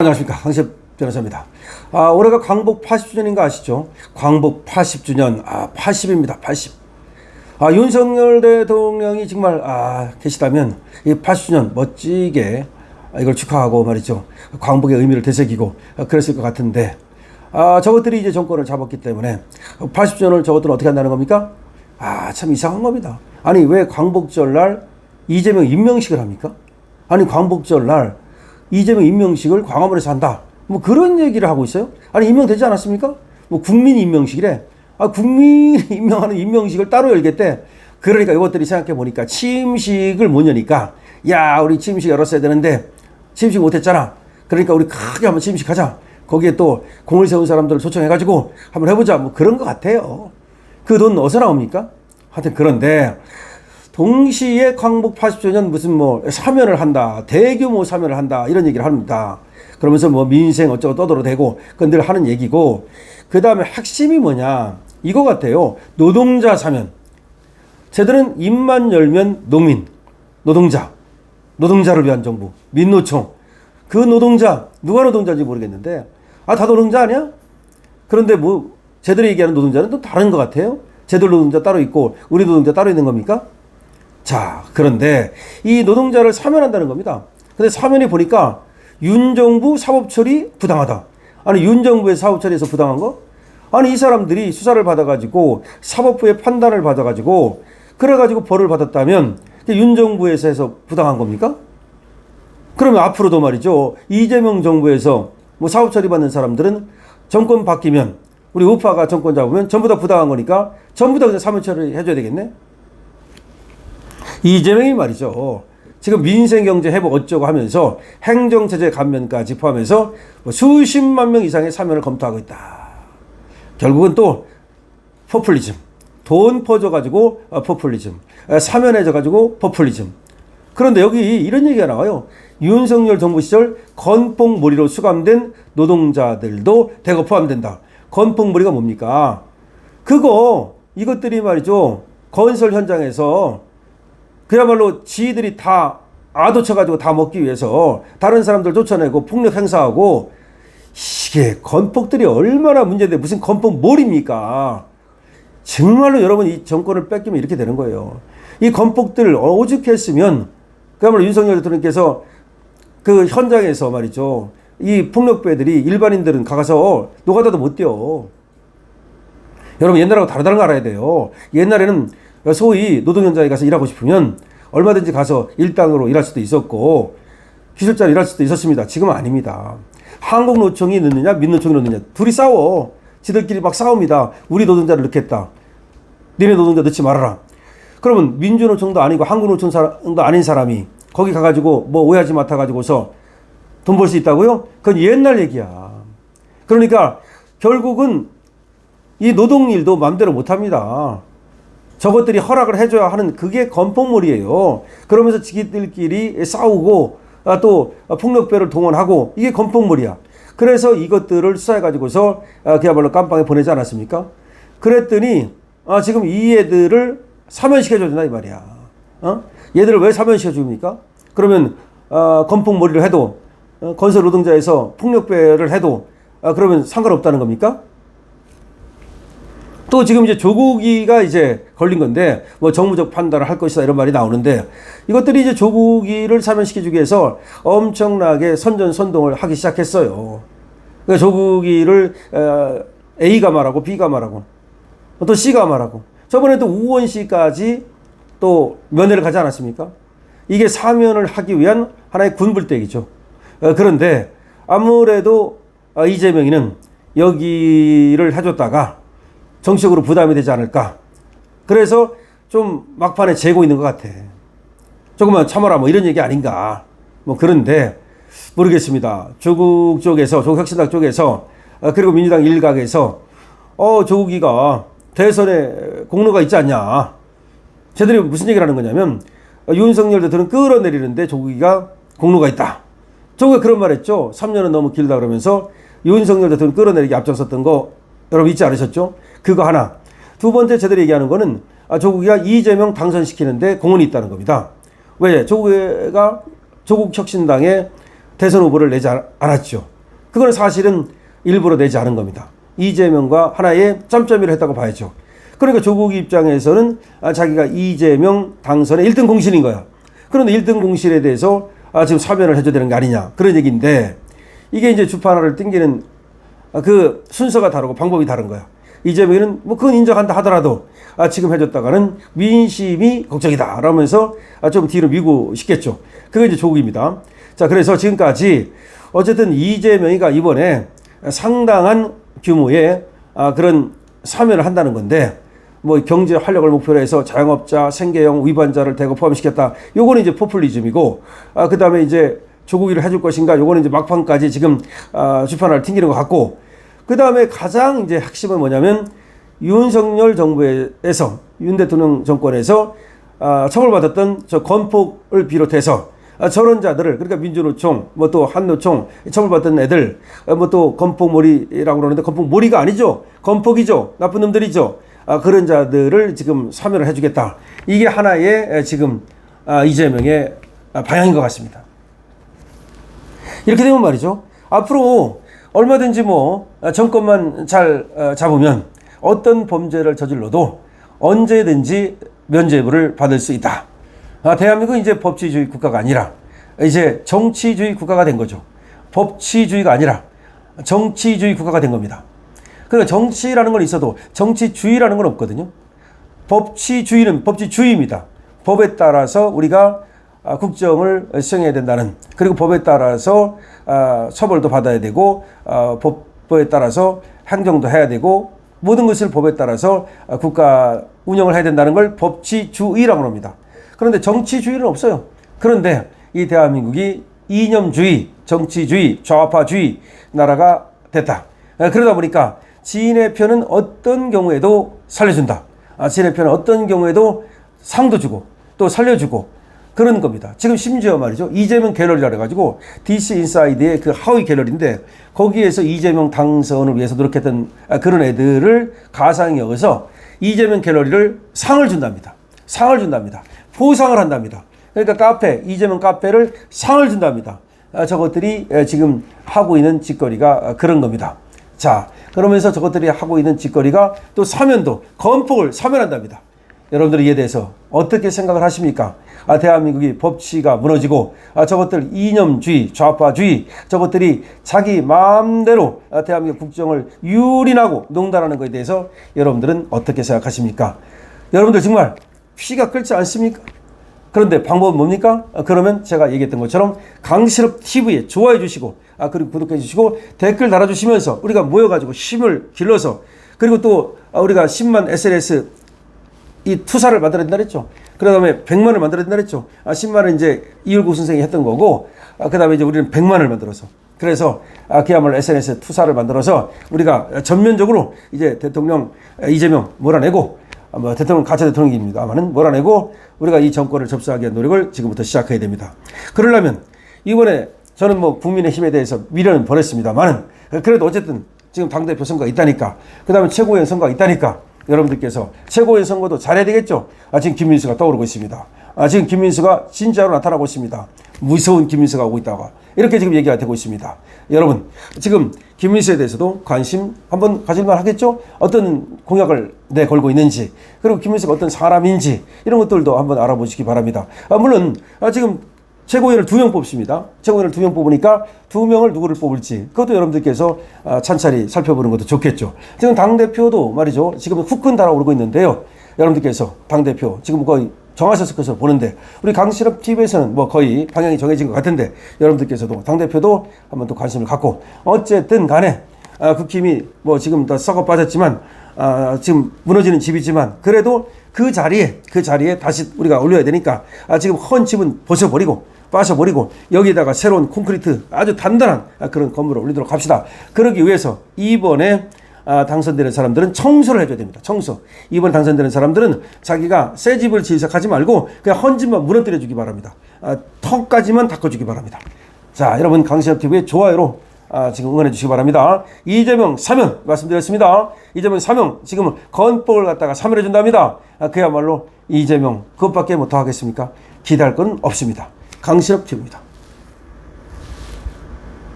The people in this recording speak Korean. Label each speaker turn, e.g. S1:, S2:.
S1: 안녕하십니까 황시엽 변호사입니다. 아, 올해가 광복 80주년인 거 아시죠? 광복 80주년 아 80입니다 80. 아 윤석열 대통령이 정말 아 계시다면 이 80주년 멋지게 아, 이걸 축하하고 말이죠 광복의 의미를 되새기고 아, 그랬을 것 같은데 아 저것들이 이제 정권을 잡았기 때문에 80주년을 저것들은 어떻게 한다는 겁니까? 아 참 이상한 겁니다. 아니 왜 광복절 날 이재명 임명식을 합니까? 아니 광복절 날 이재명 임명식을 광화문에서 한다. 뭐 그런 얘기를 하고 있어요. 아니 임명되지 않았습니까? 뭐 국민 임명식이래. 아 국민이 임명하는 임명식을 따로 열겠대. 그러니까 이것들이 생각해 보니까 취임식을 못 여니까 야 우리 취임식 열었어야 되는데 취임식 못했잖아. 그러니까 우리 크게 한번 취임식 하자. 거기에 또 공을 세운 사람들 초청해가지고 한번 해보자. 뭐 그런 것 같아요. 그 돈 어디서 나옵니까? 하여튼 그런데 동시에 광복 80주년 무슨 뭐 사면을 한다, 대규모 사면을 한다 이런 얘기를 합니다. 그러면서 뭐 민생 어쩌고 떠들어대고 그건 늘 하는 얘기고 그 다음에 핵심이 뭐냐 이거 같아요. 노동자 사면. 쟤들은 입만 열면 농민, 노동자, 노동자를 위한 정부, 민노총. 그 노동자 누가 노동자인지 모르겠는데 아 다 노동자 아니야? 그런데 뭐 쟤들이 얘기하는 노동자는 또 다른 것 같아요. 쟤들 노동자 따로 있고 우리 노동자 따로 있는 겁니까? 자, 그런데 이 노동자를 사면한다는 겁니다. 근데 사면이 보니까 윤정부 사법처리 부당하다. 아니, 윤정부의 사법처리에서 부당한 거? 아니, 이 사람들이 수사를 받아가지고 사법부의 판단을 받아가지고 그래가지고 벌을 받았다면 윤정부에서 해서 부당한 겁니까? 그러면 앞으로도 말이죠. 이재명 정부에서 뭐 사법처리 받는 사람들은 정권 바뀌면 우리 우파가 정권 잡으면 전부 다 부당한 거니까 전부 다 그냥 사면 처리 해줘야 되겠네? 이재명이 말이죠. 지금 민생경제 회복 어쩌고 하면서 행정체제 감면까지 포함해서 뭐 수십만 명 이상의 사면을 검토하고 있다. 결국은 또 포퓰리즘. 돈 퍼져가지고 어, 포퓰리즘. 어, 사면해져가지고 포퓰리즘. 그런데 여기 이런 얘기가 나와요. 윤석열 정부 시절 건폭몰이로 수감된 노동자들도 대거 포함된다. 건폭몰이가 뭡니까? 그거 이것들이 말이죠. 건설 현장에서 그야말로 지들이 다 아도쳐가지고 다 먹기 위해서 다른 사람들 쫓아내고 폭력 행사하고 이게 건폭들이 얼마나 문제인데 무슨 건폭 몰입니까? 정말로 여러분 이 정권을 뺏기면 이렇게 되는 거예요. 이 건폭들 오죽했으면 그야말로 윤석열 대통령께서 그 현장에서 말이죠. 이 폭력배들이 일반인들은 가서 노가다도 못 뛰어. 여러분 옛날하고 다르다는 걸 알아야 돼요. 옛날에는 소위 노동 현장에 가서 일하고 싶으면 얼마든지 가서 일당으로 일할 수도 있었고 기술자로 일할 수도 있었습니다. 지금은 아닙니다. 한국 노총이 넣느냐 민노총이 넣느냐 둘이 싸워. 지들끼리 막 싸웁니다. 우리 노동자를 넣겠다. 니네 노동자 넣지 말아라. 그러면 민주노총도 아니고 한국노총도 아닌 사람이 거기 가가지고 뭐 오야지 맡아가지고서 돈 벌 수 있다고요? 그건 옛날 얘기야. 그러니까 결국은 이 노동일도 마음대로 못합니다. 저것들이 허락을 해줘야 하는 그게 건폭물이에요. 그러면서 지기들끼리 싸우고 아, 또 폭력배를 동원하고 이게 건폭물이야. 그래서 이것들을 수사해가지고서 아, 그야말로 깜빵에 보내지 않았습니까? 그랬더니 아, 지금 이 애들을 사면시켜줘야 된다 이 말이야. 어? 얘들을 왜 사면시켜 줍니까? 그러면 아, 건폭몰이를 해도 어, 건설 노동자에서 폭력배를 해도 아, 그러면 상관없다는 겁니까? 또 지금 이제 조국이가 이제 걸린 건데 뭐 정무적 판단을 할 것이다 이런 말이 나오는데 이것들이 이제 조국이를 사면시켜주기 위해서 엄청나게 선전 선동을 하기 시작했어요. 그러니까 조국이를 어, A가 말하고 B가 말하고 또 C가 말하고 저번에 또 우원 씨까지 또 면회를 가지 않았습니까? 이게 사면을 하기 위한 하나의 군불대기죠. 어, 그런데 아무래도 어, 이재명이는 여기를 해줬다가 정치적으로 부담이 되지 않을까. 그래서 좀 막판에 재고 있는 것 같아. 조금만 참아라 뭐 이런 얘기 아닌가. 뭐 그런데 모르겠습니다. 조국 쪽에서 조국 혁신당 쪽에서 어, 그리고 민주당 일각에서 어 조국이가 대선에 공로가 있지 않냐. 쟤들이 무슨 얘기를 하는 거냐면 어, 윤석열 대통령 끌어내리는데 조국이가 공로가 있다. 조국이 그런 말 했죠. 3년은 너무 길다 그러면서 윤석열 대통령 끌어내리기 앞장섰던 거 여러분 잊지 않으셨죠? 그거 하나. 두 번째 제대로 얘기하는 거는 아, 조국이가 이재명 당선시키는데 공헌이 있다는 겁니다. 왜? 조국이가 조국 혁신당의 대선 후보를 내지 않- 않았죠. 그건 사실은 일부러 내지 않은 겁니다. 이재명과 하나의 짬짬이를 했다고 봐야죠. 그러니까 조국 입장에서는 아, 자기가 이재명 당선의 1등 공신인 거야. 그런데 1등 공신에 대해서 아, 지금 사면을 해줘야 되는 게 아니냐. 그런 얘기인데 이게 이제 주파나를 땡기는 아, 그 순서가 다르고 방법이 다른 거야. 이재명은 뭐 그건 인정한다 하더라도 아, 지금 해줬다가는 민심이 걱정이다. 라면서 아, 좀 뒤로 미고 싶겠죠. 그게 이제 조국입니다. 자, 그래서 지금까지 어쨌든 이재명이가 이번에 상당한 규모의 아, 그런 사면을 한다는 건데 뭐 경제 활력을 목표로 해서 자영업자, 생계형 위반자를 대거 포함시켰다. 요거는 이제 포퓰리즘이고 아, 그다음에 이제 조국이를 해줄 것인가 요거는 이제 막판까지 지금 아, 주판을 튕기는 것 같고 그 다음에 가장 이제 핵심은 뭐냐면 윤석열 정부에서 윤 대통령 정권에서 아, 처벌받았던 저 건폭을 비롯해서 아, 저런 자들을 그러니까 민주노총 뭐 또 한노총 처벌받던 애들 뭐또 건폭몰이라고 그러는데 건폭몰이가 아니죠 건폭이죠 나쁜 놈들이죠 아, 그런 자들을 지금 사면을 해주겠다 이게 하나의 에, 지금 아, 이재명의 아, 방향인 것 같습니다. 이렇게 되면 말이죠. 앞으로 얼마든지 뭐 아, 정권만 잘 어, 잡으면 어떤 범죄를 저질러도 언제든지 면죄부를 받을 수 있다. 아, 대한민국은 이제 법치주의 국가가 아니라 이제 정치주의 국가가 된 거죠. 법치주의가 아니라 정치주의 국가가 된 겁니다. 그러니까 정치라는 건 있어도 정치주의라는 건 없거든요. 법치주의는 법치주의입니다. 법에 따라서 우리가 아, 국정을 수행해야 된다는 그리고 법에 따라서 아, 처벌도 받아야 되고 아, 법에 따라서 행정도 해야 되고 모든 것을 법에 따라서 아, 국가 운영을 해야 된다는 걸 법치주의라고 합니다. 그런데 정치주의는 없어요. 그런데 이 대한민국이 이념주의, 정치주의, 좌파주의 나라가 됐다. 아, 그러다 보니까 지인의 편은 어떤 경우에도 살려준다. 아, 지인의 편은 어떤 경우에도 상도 주고 또 살려주고 그런 겁니다. 지금 심지어 말이죠. 이재명 갤러리라 그래가지고 DC 인사이드의 그 하위 갤러리인데 거기에서 이재명 당선을 위해서 노력했던 아, 그런 애들을 가상이 여기서 이재명 갤러리를 상을 준답니다. 상을 준답니다. 포상을 한답니다. 그러니까 카페, 이재명 카페를 상을 준답니다. 아, 저것들이 에, 지금 하고 있는 짓거리가 아, 그런 겁니다. 자, 그러면서 저것들이 하고 있는 짓거리가 또 사면도, 건폭을 사면한답니다. 여러분들 이에 대해서 어떻게 생각을 하십니까? 아, 대한민국이 법치가 무너지고, 아, 저것들 이념주의, 좌파주의, 저것들이 자기 마음대로 아, 대한민국 국정을 유린하고 농단하는 것에 대해서 여러분들은 어떻게 생각하십니까? 여러분들 정말 피가 끓지 않습니까? 그런데 방법은 뭡니까? 아, 그러면 제가 얘기했던 것처럼 강실업 TV에 좋아해 주시고, 아, 그리고 구독해 주시고, 댓글 달아주시면서 우리가 모여가지고 힘을 길러서, 그리고 또 아, 우리가 10만 SNS 이 투사를 만들어야 된다 그랬죠. 그 다음에 100만을 만들어야 된다 그랬죠. 아, 10만은 이제 이율구 선생이 했던 거고, 아, 그 다음에 이제 우리는 100만을 만들어서. 그래서, 아, 그야말로 SNS 투사를 만들어서 우리가 전면적으로 이제 대통령 이재명 몰아내고, 아, 뭐 대통령 가짜 대통령입니다만은 몰아내고 우리가 이 정권을 접수하기 위한 노력을 지금부터 시작해야 됩니다. 그러려면 이번에 저는 뭐 국민의 힘에 대해서 미련은 버렸습니다만은 그래도 어쨌든 지금 당대표 선거가 있다니까 그 다음에 최고위원 선거가 있다니까 여러분들께서 최고위원 선거도 잘해야 되겠죠. 아, 지금 김민수가 떠오르고 있습니다. 아, 지금 김민수가 진짜로 나타나고 있습니다. 무서운 김민수가 오고 있다가 이렇게 지금 얘기가 되고 있습니다. 여러분 지금 김민수에 대해서도 관심 한번 가질만 하겠죠? 어떤 공약을 내 걸고 있는지 그리고 김민수가 어떤 사람인지 이런 것들도 한번 알아보시기 바랍니다. 아, 물론 아, 지금 최고위원을 두 명 뽑습니다. 최고위원을 두 명 뽑으니까 두 명을 누구를 뽑을지 그것도 여러분들께서 아, 찬찬히 살펴보는 것도 좋겠죠. 지금 당 대표도 말이죠. 지금 후끈 달아오르고 있는데요. 여러분들께서 당 대표 지금 거의 정하셨을 것으로 보는데 우리 강실업 TV에서는 뭐 거의 방향이 정해진 것 같은데 여러분들께서도 당 대표도 한번 또 관심을 갖고 어쨌든 간에 아, 국힘이 뭐 지금 다 썩어 빠졌지만 아, 지금 무너지는 집이지만 그래도 그 자리에 그 자리에 다시 우리가 올려야 되니까 아, 지금 헌 집은 벗어버리고 빠셔버리고 여기다가 새로운 콘크리트 아주 단단한 아, 그런 건물을 올리도록 합시다. 그러기 위해서 이번에 아, 당선되는 사람들은 청소를 해줘야 됩니다. 청소. 이번 당선되는 사람들은 자기가 새 집을 지으석하지 말고 그냥 헌 집만 무너뜨려 주기 바랍니다. 아, 턱까지만 닦아주기 바랍니다. 자, 여러분 강시엽 TV의 좋아요로 아, 지금 응원해 주시기 바랍니다. 이재명 사면 말씀드렸습니다. 이재명 사면 지금 건법을 갖다가 사면해 준답니다. 아, 그야말로 이재명 그것밖에 못 하겠습니까? 기대할 건 없습니다. 강시엽 TV입니다.